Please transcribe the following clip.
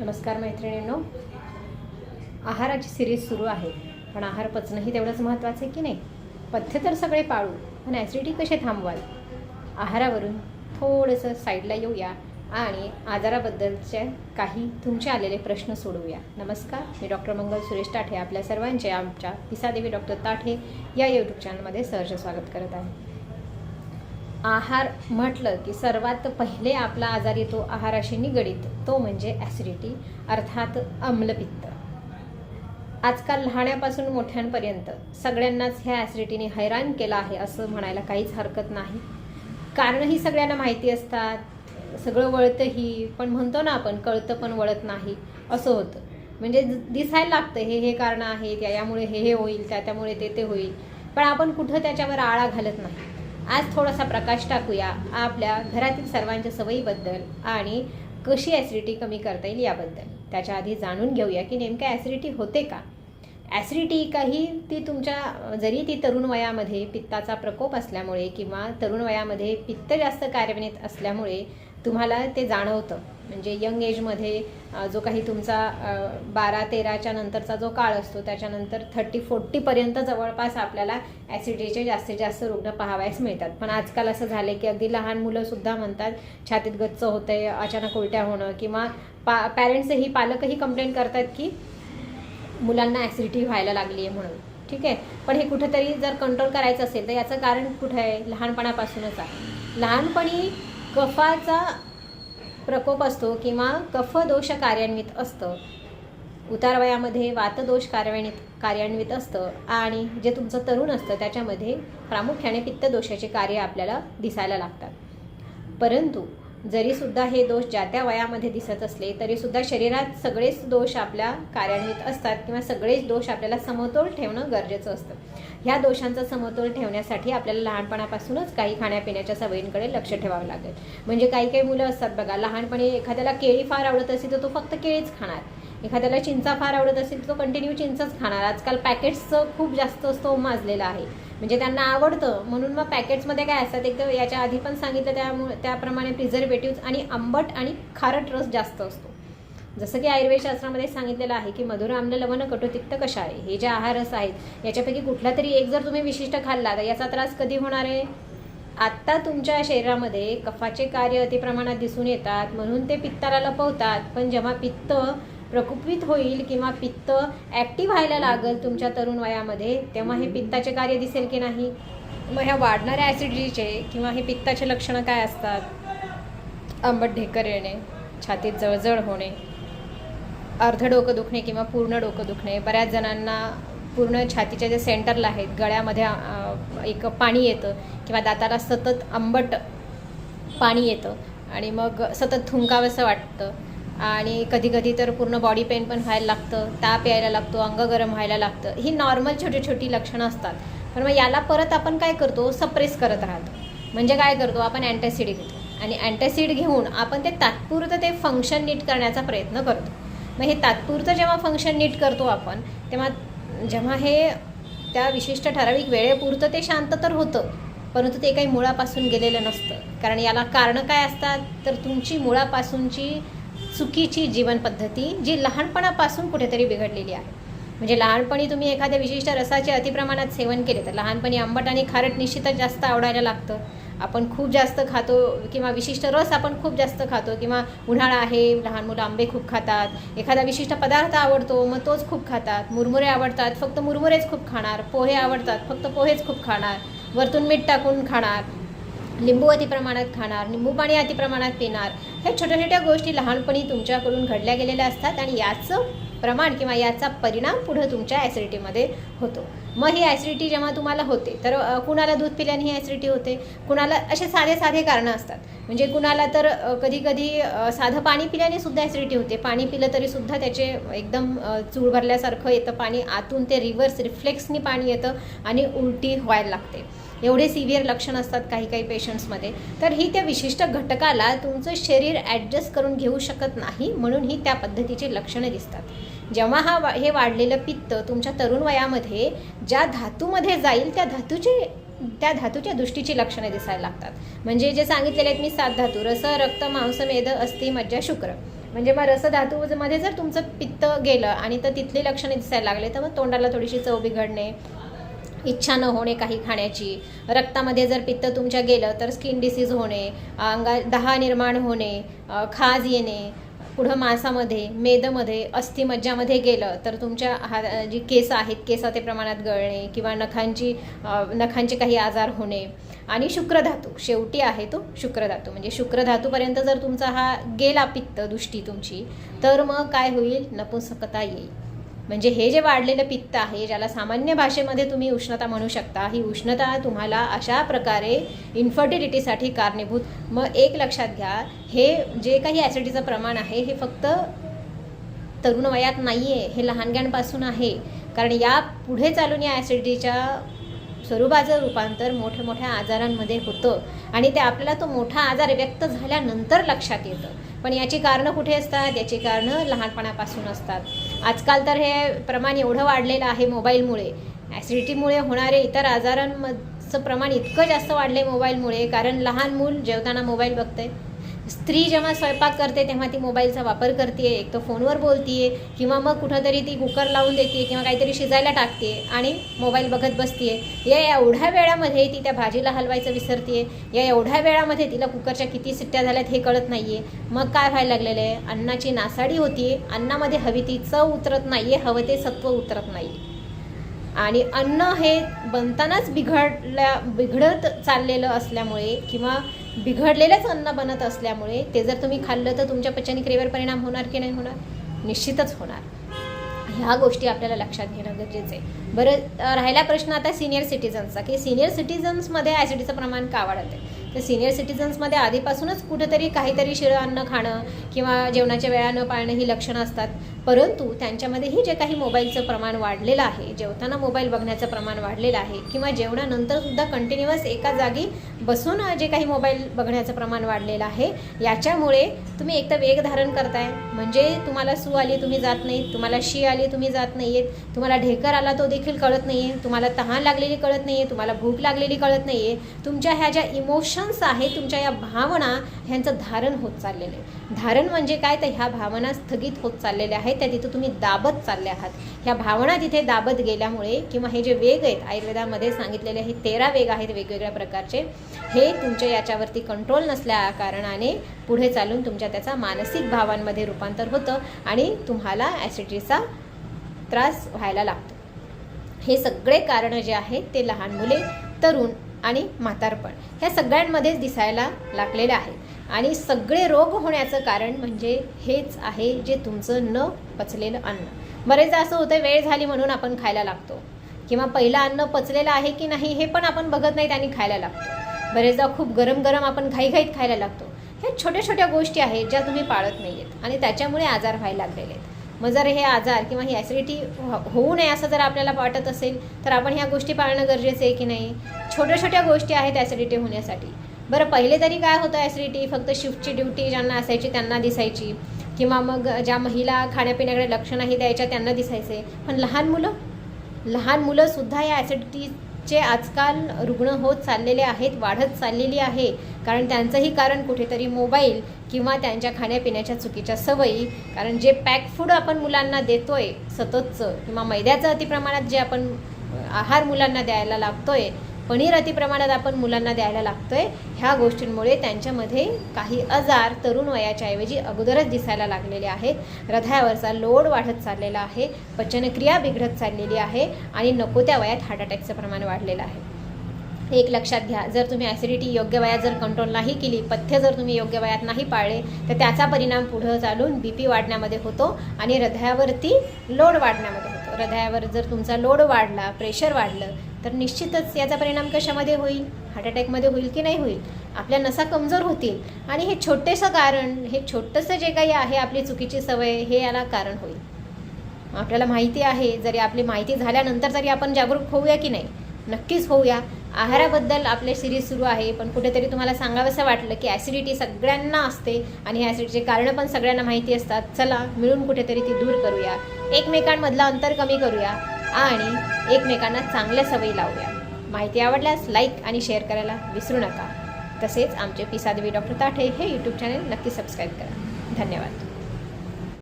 नमस्कार मैत्रिणींनो. आहाराची सिरीज सुरू आहे. पण आहार पचणंही तेवढंच महत्त्वाचं आहे की नाही? पथ्य तर सगळे पाळू पण ॲसिडिटी कसे थांबवाल? आहारावरून थोडंसं साईडला येऊया आणि आजाराबद्दलचे काही तुमचे आलेले प्रश्न सोडवूया. नमस्कार मी डॉक्टर मंगल सुरेश ताठे आपल्या सर्वांचे आमच्या पिसादेवी डॉक्टर ताठे या यूट्यूब चॅनलमध्ये सहर्ष स्वागत करत आहे. आहार म्हटलं की सर्वात पहिले आपला आजार येतो आहाराशी निगडीत. तो म्हणजे ॲसिडिटी अर्थात आम्लपित्त आजकाल लहाण्यापासून मोठ्यांपर्यंत सगळ्यांनाच ह्या ॲसिडिटीने हैराण केलं आहे असं म्हणायला काहीच हरकत नाही. कारणही सगळ्यांना माहिती असतात. सगळं वळतंही पण म्हणतो ना आपण कळतं पण वळत नाही. असं होतं. म्हणजे दिसायला लागतं हे हे कारणं आहेत या यामुळे हे हे होईल त्या त्यामुळे ते ते होईल. पण आपण कुठं त्याच्यावर आळा घालत नाही. आज थोडासा प्रकाश टाकूया आपल्या घरातील सर्वांच्या सवयीबद्दल आणि कशी ॲसिडिटी कमी करता येईल याबद्दल. त्याच्या आधी जाणून घेऊया की नेमकं ॲसिडिटी होते का? ॲसिडिटी काही ती तुमच्या जरी ती तरुण वयामध्ये पित्ताचा प्रकोप असल्यामुळे किंवा तरुण वयामध्ये पित्त जास्त कार्यान्वित असल्यामुळे तुम्हाला ते जाणवतं. म्हणजे यंग एजमध्ये जो काही तुमचा बारा तेराच्या नंतरचा जो काळ असतो त्याच्यानंतर थर्टी फोर्टीपर्यंत जवळपास आपल्याला ॲसिडिटीचे जास्तीत जास्त रुग्ण पाहावयास मिळतात. पण आजकाल असं झालं की अगदी लहान मुलंसुद्धा म्हणतात छातीत गच्च होतंय अचानक उलट्या होणं किंवा पा पॅरेंट्सही पालकही कंप्लेंट करतात की मुलांना ॲसिडिटी व्हायला लागली आहे म्हणून. ठीक आहे? पण हे कुठेतरी जर कंट्रोल करायचं असेल तर याचं कारण कुठं आहे? लहानपणापासूनच आहे. लहानपणी कफाचा प्रकोप असतो किंवा कफदोष कार्यान्वित असतं. उतारवयामध्ये वातदोष कार्यान्वित कार्यान्वित असतं आणि जे तुमचं तरुण असतं त्याच्यामध्ये प्रामुख्याने पित्तदोषाचे कार्य आपल्याला दिसायला लागतात. परंतु जरीसुद्धा हे दोष ज्या त्या वयामध्ये दिसत असले तरीसुद्धा शरीरात सगळेच दोष आपल्या कार्यान्वित असतात किंवा सगळेच दोष आपल्याला समतोल ठेवणं गरजेचं असतं. ह्या दोषांचा समतोल ठेवण्यासाठी आपल्याला लहानपणापासूनच काही खाण्यापिण्याच्या सवयींकडे लक्ष ठेवावं लागेल. म्हणजे काही काही मुलं असतात बघा लहानपणी एखाद्याला केळी फार आवडत असेल तर तो फक्त केळीच खाणार. एखाद्याला चिंचा फार आवडत असेल तर तो कंटिन्यू चिंचाच खाणार. आजकाल पॅकेट्सचं खूप जास्त असतो माजलेला आहे. म्हणजे त्यांना आवडतं. म्हणून मग पॅकेट्समध्ये काय असतात एक तर याच्या आधी पण सांगितलं त्यामुळे त्याप्रमाणे प्रिझर्वेटिव्ह आणि आंबट आणि खारट रस जास्त असतो. जसं की आयुर्वेद शास्त्रामध्ये सांगितलेलं आहे की मधुर आम्ल लवण कटु कशा आहे? हे जे आहार रस आहेत याच्यापैकी कुठला तरी एक जर तुम्ही विशिष्ट खाल्ला तर याचा त्रास कधी होणार आहे? आत्ता तुमच्या शरीरामध्ये कफाचे कार्य अतिप्रमाणात दिसून येतात म्हणून ते पित्ताला लपवतात. पण जेव्हा पित्त प्रकुपित होईल किंवा पित्त ॲक्टिव्ह व्हायला लागेल तुमच्या तरुण वयामध्ये तेव्हा हे पित्ताचे कार्य दिसेल की नाही? मग ह्या वाढणाऱ्या ॲसिडिटीचे किंवा हे पित्ताचे लक्षणं काय असतात? आंबट ढेकर येणे छातीत जळजळ होणे अर्ध डोकं दुखणे किंवा पूर्ण डोकं दुखणे बऱ्याच जणांना पूर्ण छातीच्या जे सेंटरला आहेत गळ्यामध्ये एक पाणी येतं किंवा दाताला सतत आंबट पाणी येतं आणि मग सतत थुंकावंसं वाटतं. आणि कधी कधी तर पूर्ण बॉडी पेन पण व्हायला लागतं ताप यायला लागतो अंग गरम व्हायला लागतं. ही नॉर्मल छोटी छोटी लक्षणं असतात. पण मग याला परत आपण काय करतो? सप्रेस करत राहतो. म्हणजे काय करतो? आपण अँटॅसिड घेतो. आणि अँटॅसिड घेऊन आपण ते तात्पुरतं ते फंक्शन नीट करण्याचा प्रयत्न करतो. मग हे तात्पुरतं जेव्हा फंक्शन नीट करतो आपण तेव्हा जेव्हा हे त्या विशिष्ट ठराविक वेळेपुरतं ते शांत तर होतं परंतु ते काही मुळापासून गेलेलं नसतं. कारण याला कारणं काय असतात? तर तुमची मुळापासूनची चुकीची जीवनपद्धती जी लहानपणापासून कुठेतरी बिघडलेली आहे. म्हणजे लहानपणी तुम्ही एखाद्या विशिष्ट रसाचे अतिप्रमाणात सेवन केले तर लहानपणी आंबट आणि खारट निश्चितच जास्त आवडायला लागतं. आपण खूप जास्त खातो किंवा विशिष्ट रस आपण खूप जास्त खातो किंवा उन्हाळा आहे लहान मुलं आंबे खूप खातात एखादा विशिष्ट पदार्थ आवडतो मग तोच खूप खातात. मुरमुरे आवडतात फक्त मुरमुरेच खूप खाणार पोहे आवडतात फक्त पोहेच खूप खाणार वरतून मीठ टाकून खाणार. लिंबू अतिप्रमाणात खाणार लिंबू पाणी अतिप्रमाणात पिणार ह्या छोट्या छोट्या गोष्टी लहानपणी तुमच्याकडून घडल्या गेलेल्या असतात आणि याचं प्रमाण किंवा याचा परिणाम पुढं तुमच्या ॲसिडिटीमध्ये होतो. मग ही ॲसिडिटी जेव्हा तुम्हाला होते तर कुणाला दूध पिल्याने ही ॲसिडिटी होते? कुणाला असे साधे साधे कारणं असतात. म्हणजे कुणाला तर कधी कधी साधं पाणी पिल्याने सुद्धा ॲसिडिटी होते. पाणी पिलं तरी सुद्धा त्याचे एकदम चूळ भरल्यासारखं येतं पाणी आतून ते रिव्हर्स रिफ्लेक्सनी पाणी येतं आणि उलटी व्हायला लागते. एवढे सिव्हिअर लक्षण असतात काही काही पेशंट्समध्ये तर ही त्या विशिष्ट घटकाला तुमचं शरीर ॲडजस्ट करून घेऊ शकत नाही म्हणून ही त्या पद्धतीची लक्षणं दिसतात. जेव्हा हा वा हे वाढलेलं पित्त तुमच्या तरुण वयामध्ये ज्या धातूमध्ये जाईल त्या धातूची त्या धातूच्या दृष्टीची लक्षणे दिसायला लागतात. म्हणजे जे सांगितलेले आहेत मी सात धातू रस रक्त मांस मेद अस्थि मज्जा शुक्र. म्हणजे मग रसधातूमध्ये जर तुमचं पित्त गेलं आणि तर तिथली लक्षणे दिसायला लागले तर मग तोंडाला थोडीशी चव बिघडणे इच्छा न होणे काही खाण्याची रक्तामध्ये जर पित्त तुमच्या गेलं तर स्किन डिसीज होणे अंगा दहा निर्माण होणे खाज येणे पुढं मांसामध्ये मेदमध्ये अस्थिमज्जामध्ये गेलं तर तुमच्या हा जी केस आहेत केस ते प्रमाणात गळणे किंवा नखांची नखांचे काही आजार होणे आणि शुक्रधातू शेवटी आहे तो शुक्रधातू. म्हणजे शुक्रधातूपर्यंत जर तुमचा हा गेला पित्त दृष्टी तुमची तर मग काय होईल? नपुंसकता येईल. म्हणजे हे जे वाढलेलं पित्त आहे ज्याला सामान्य भाषेमध्ये तुम्ही उष्णता म्हणू शकता ही उष्णता तुम्हाला अशा प्रकारे इन्फर्टिलिटीसाठी कारणीभूत. मग एक लक्षात घ्या हे जे काही ॲसिडीचं प्रमाण आहे हे फक्त तरुण वयात नाही आहे हे लहानग्यांपासून आहे. कारण या पुढे चालून या ॲसिडीच्या स्वरूपाचं रूपांतर मोठ्या मोठ्या आजारांमध्ये होतं. आणि ते आपल्याला तो मोठा आजार व्यक्त झाल्यानंतर लक्षात येतं. पण याची कारणं कुठे असतात? याची कारणं लहानपणापासून असतात. आजकाल तर हे प्रमाण एवढं वाढलेलं आहे मोबाईलमुळे. ॲसिडिटीमुळे होणारे इतर आजारांचं प्रमाण इतकं जास्त वाढलं आहे मोबाईलमुळे कारण लहान मूल जेवताना मोबाईल बघतंय. स्त्री जेव्हा स्वयंपाक करते तेव्हा ती मोबाईलचा वापर करते एक तर फोनवर बोलतीये किंवा मग कुठंतरी ती कुकर लावून देते किंवा काहीतरी शिजायला टाकते आणि मोबाईल बघत बसते या एवढ्या वेळामध्ये ती त्या भाजीला हलवायचं विसरते या एवढ्या वेळामध्ये तिला कुकरच्या किती सिट्ट्या झाल्यात हे कळत नाही आहे मग काय व्हायला लागलेलं आहे? अन्नाची नासाडी होती अन्नामध्ये हवी ती चव उतरत नाही आहे हवं ते सत्व उतरत नाही आणि अन्न हे बनतानाच बिघडल्या बिघडत चाललेलं असल्यामुळे किंवा बिघडलेलंच अन्न बनत असल्यामुळे ते जर तुम्ही खाल्लं तर तुमच्या पचनक्रियेवर परिणाम होणार की नाही होणार? निश्चितच होणार. ह्या गोष्टी आपल्याला लक्षात घेणं गरजेचं आहे. बरं राहिला प्रश्न आता सिनियर सिटीजन्सचा की सिनियर सिटीजन्समध्ये ॲसिडीचं प्रमाण का वाढत आहे तर सिनियर सिटीजन्समध्ये आधीपासूनच कुठेतरी काहीतरी शिळं अन्न खाणं किंवा जेवणाच्या वेळा न पाळणं ही लक्षणं असतात. परंतु त्यांच्यामध्येही जे काही मोबाईलचं प्रमाण वाढलेलं आहे जेवताना मोबाईल बघण्याचं प्रमाण वाढलेलं आहे किंवा जेवणानंतरसुद्धा कंटिन्युअस एका जागी बसून जे काही मोबाईल बघण्याचं प्रमाण वाढलेलं आहे याच्यामुळे तुम्ही एक तर वेग धारण करताय. म्हणजे तुम्हाला सू आली तुम्ही जात नाही तुम्हाला शी आली तुम्ही जात नाही आहेत तुम्हाला ढेकर आला तो देखील कळत नाही आहे तुम्हाला तहान लागलेली कळत नाही आहे तुम्हाला भूक लागलेली कळत नाही आहे तुमच्या ह्या ज्या इमोशन्स आहेत तुमच्या या भावना ह्यांचं धारण होत चाललेलं आहे. धारण म्हणजे काय? तर ह्या भावना स्थगित होत चाललेल्या आहेत. त्या तिथं तुम्ही दाबत चालले आहात. ह्या भावना तिथे दाबत गेल्यामुळे किंवा हे जे वेग आहेत आयुर्वेदामध्ये सांगितलेले हे तेरा वेग आहेत वेगवेगळ्या प्रकारचे हे तुमच्या याच्यावरती कंट्रोल नसल्या कारणाने पुढे चालून तुमच्या त्याचा मानसिक भावांमध्ये रूपांतर होतं आणि तुम्हाला ॲसिडिटीचा त्रास व्हायला लागतो. हे सगळे कारणं जे आहेत ते लहान मुले तरुण आणि म्हातारपण ह्या सगळ्यांमध्येच दिसायला लागलेलं आहेत आणि सगळे रोग होण्याचं कारण म्हणजे हेच आहे जे तुमचं न पचलेलं अन्न. बरेचदा असं होतं वेळ झाली म्हणून आपण खायला लागतो. किंवा पहिलं अन्न पचलेलं आहे की नाही हे पण आपण बघत नाहीत आणि खायला लागतो. बरेचदा खूप गरम गरम आपण घाईघाईत खायला लागतो. ह्या छोट्या छोट्या गोष्टी आहेत ज्या तुम्ही पाळत नाही आहेत आणि त्याच्यामुळे आजार व्हायला लागलेले आहेत. मग जर हे आजार किंवा ही ॲसिडिटी हो- होऊ नये असं जर आपल्याला वाटत असेल तर आपण ह्या गोष्टी पाळणं गरजेचं आहे की नाही? छोट्या छोट्या गोष्टी आहेत ॲसिडिटी होण्यासाठी. बरं पहिले तरी काय होतं ॲसिडिटी फक्त शिफ्टची ड्युटी ज्यांना असायची त्यांना दिसायची. किंवा मग ज्या महिला खाण्यापिण्याकडे लक्ष नाही द्यायच्या त्यांना दिसायचे. पण लहान मुलं? लहान मुलंसुद्धा या जे आजकाल रुग्ण होत चाललेले आहेत वाढत चाललेली आहे कारण त्यांचंही कारण कुठेतरी मोबाईल किंवा त्यांच्या खाण्यापिण्याच्या चुकीच्या सवयी कारण जे पॅक फूड आपण मुलांना देतोय सततचं किंवा मैद्याचं अतिप्रमाणात जे आपण आहार मुलांना द्यायला लागतोय पनीर अतिप्रमाणात आपण मुलांना द्यायला लागतोय. ह्या गोष्टींमुळे त्यांच्यामध्ये काही आजार तरुण वयाच्या ऐवजी अगोदरच दिसायला लागलेले आहेत. हृदयावरचा लोड वाढत चाललेला आहे. पचनक्रिया बिघडत चाललेली आहे आणि नको त्या वयात हार्ट अटॅकचं प्रमाण वाढलेलं आहे. एक लक्षात घ्या जर तुम्ही ॲसिडिटी योग्य वयात जर कंट्रोल नाही केली पथ्य जर तुम्ही योग्य वयात नाही पाळले तर त्याचा परिणाम पुढं चालून बी पी वाढण्यामध्ये होतो आणि हृदयावरती लोड वाढण्यामध्ये होतो. हृदयावर जर तुमचा लोड वाढला प्रेशर वाढलं तर निश्चितच याचा परिणाम कशामध्ये होईल? हार्ट अटॅकमध्ये होईल की नाही होईल? आपल्या नसा कमजोर होतील. आणि हे छोटेसं कारण हे छोटंसं जे काही आहे आपली चुकीची सवय हे याला कारण होईल. आपल्याला माहिती आहे जरी आपली माहिती झाल्यानंतर तरी आपण जागरूक होऊया की नाही? नक्कीच होऊया. आहाराबद्दल आपले सिरीज सुरू आहे पण कुठेतरी तुम्हाला सांगावंसं वाटलं की ॲसिडिटी सगळ्यांना असते आणि हे ॲसिडिटीचे कारणं पण सगळ्यांना माहिती असतात. चला मिळून कुठेतरी ती दूर करूया. एकमेकांमधलं अंतर कमी करूया. आणि एकमेकांना चांगल्या सवयी लावूया. माहिती आवडल्यास लाईक आणि शेअर करायला विसरू नका. तसेच आमचे पिसादेवी डॉक्टर ताठे हे यूट्यूब चॅनल नक्की सबस्क्राईब करा. धन्यवाद.